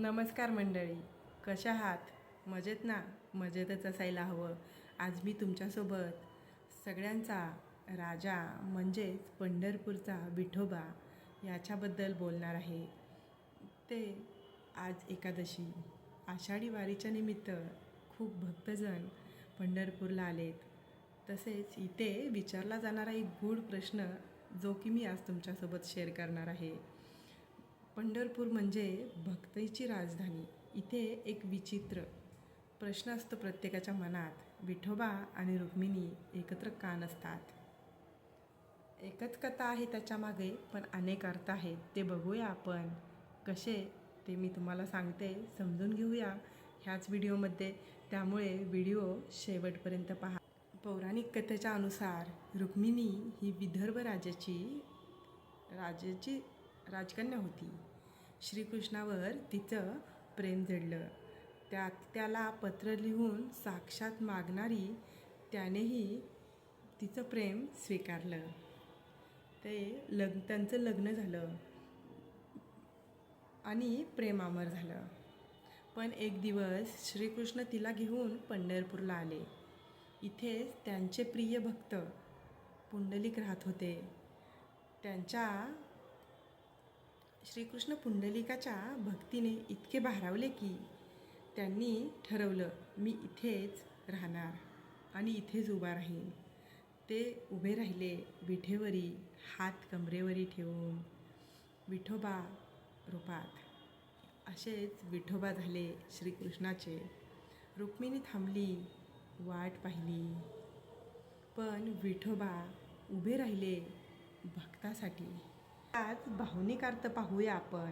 नमस्कार मंडळी कशा आहात? मजेत ना? मजेतच असायला हवं. आज मी तुमच्यासोबत सगळ्यांचा राजा म्हणजेच पंढरपूरचा विठोबा याच्याबद्दल बोलणार आहे. ते आज एकादशी. आषाढी वारीच्या निमित्त खूप भक्तजण पंढरपूरला आलेत. तसेच इथे विचारला जाणारा एक गूढ प्रश्न जो की मी आज तुमच्यासोबत शेअर करणार आहे. पंढरपूर म्हणजे भक्तीची राजधानी. इथे एक विचित्र प्रश्न असतो प्रत्येकाच्या मनात विठोबा आणि रुक्मिणी एकत्र का नसतात एकच कथा आहे त्याच्यामागे पण अनेक अर्थ आहेत. ते बघूया आपण. कसे? ते मी तुम्हाला सांगते समजून घेऊया ह्याच व्हिडिओमध्ये. त्यामुळे व्हिडिओ शेवटपर्यंत पहा. पौराणिक कथेच्या अनुसार रुक्मिणी ही विदर्भ राजाची राजाची राजकन्या होती. श्रीकृष्णावर तिचं प्रेम जडलं. त्यात त्याला पत्र लिहून साक्षात मागणारी त्यानेही तिचं प्रेम स्वीकारलं. ते लग त्यांचं लग्न झालं आणि प्रेमामर झालं. पण एक दिवस श्रीकृष्ण तिला घेऊन पंढरपूरला आले. इथेच त्यांचे प्रिय भक्त पुंडलिक राहत होते. त्यांच्या श्रीकृष्ण पुंडलिकाच्या भक्तीने इतके भारावले की त्यांनी ठरवलं मी इथेच राहणार आणि इथेच उभा राहीन. ते उभे राहिले विठेवरी हात कमरेवरी ठेवून. विठोबा रूपात. असेच विठोबा झाले श्रीकृष्णाचे. रुक्मिणी थांबली वाट पाहिली. पण विठोबा उभे राहिले भक्तासाठी. आज भावनिक अर्थ पाहूया आपण.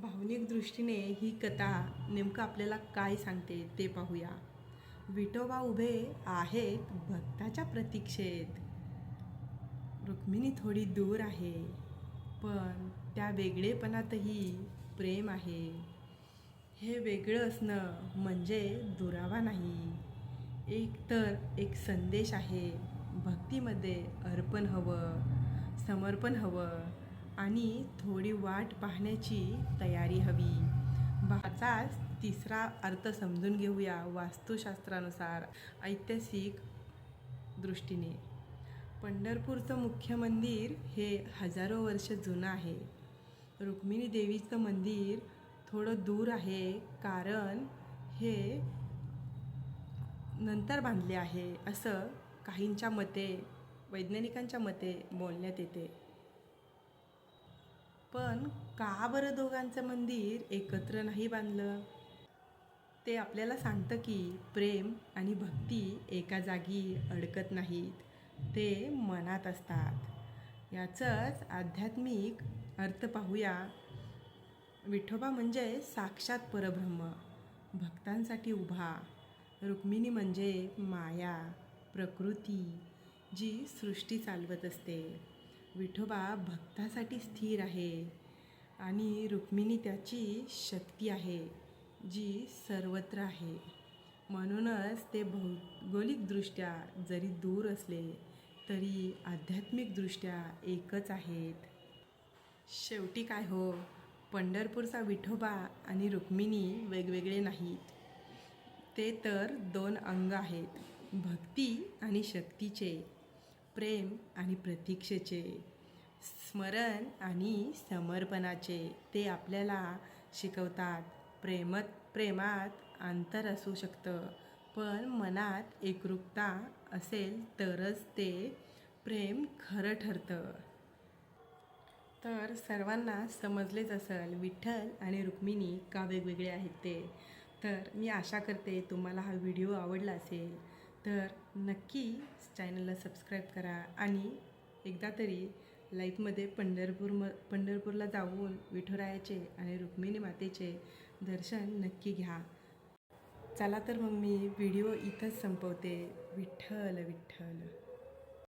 भावनिक दृष्टीने ही कथा नेमकं आपल्याला काय सांगते ते पाहूया. विठोबा उभे आहेत भक्ताच्या प्रतीक्षेत. रुक्मिणी थोडी दूर आहे पण त्या वेगळेपणातही प्रेम आहे. हे वेगळं असणं म्हणजे दुरावा नाही. एक तर एक संदेश आहे भक्तीमध्ये अर्पण हवं. समर्पण हवं. आणि थोडी वाट पाहण्याची तयारी हवी. भाचाच तिसरा अर्थ समजून घेऊया वास्तुशास्त्रानुसार ऐतिहासिक दृष्टीने. पंढरपूरचं मुख्य मंदिर हे हजारो वर्ष जुनं आहे. रुक्मिणी देवीचं मंदिर थोडं दूर आहे कारण हे नंतर बांधले आहे असं काहींच्या मते वैज्ञानिकांच्या मते बोलण्यात येते. पण का बरं दोघांचं मंदिर एकत्र नाही बांधलं? ते आपल्याला सांगतं की प्रेम आणि भक्ती एका जागी अडकत नाहीत. ते मनात असतात. याचंच आध्यात्मिक अर्थ पाहूया. विठोबा म्हणजे साक्षात परब्रह्म भक्तांसाठी उभा. रुक्मिणी म्हणजे माया प्रकृती. जी सृष्टी चालवत असते. विठोबा भक्तासाठी स्थिर आहे आणि रुक्मिणी त्याची शक्ती आहे जी सर्वत्र आहे. म्हणूनच ते भौगोलिकदृष्ट्या जरी दूर असले तरी आध्यात्मिकदृष्ट्या एकच आहेत. शेवटी काय हो? पंढरपूरचा विठोबा आणि रुक्मिणी वेगवेगळे नाहीत. ते तर दोन अंग आहेत भक्ती आणि शक्तीचे. प्रेम आणि प्रतीक्षेचे स्मरण आणि समर्पणाचे ते आपल्याला शिकवतात. प्रेमत प्रेमात अंतर असू शकतं पण मनात एकरूपता असेल तरच ते प्रेम खरं ठरतं. तर सर्वांना समजलेच असेल विठ्ठल आणि रुक्मिणी का वेगवेगळे आहेत ते. तर मी आशा करते तुम्हाला हा व्हिडिओ आवडला असेल. तर नक्की चॅनलला सबस्क्राईब करा आणि एकदा तरी लाईफमध्ये पंढरपूर म पंढरपूरला जाऊन विठुरायाचे आणि रुक्मिणी मातेचे दर्शन नक्की घ्या. चला तर मग मी व्हिडिओ इथंच संपवते. विठ्ठल विठ्ठल.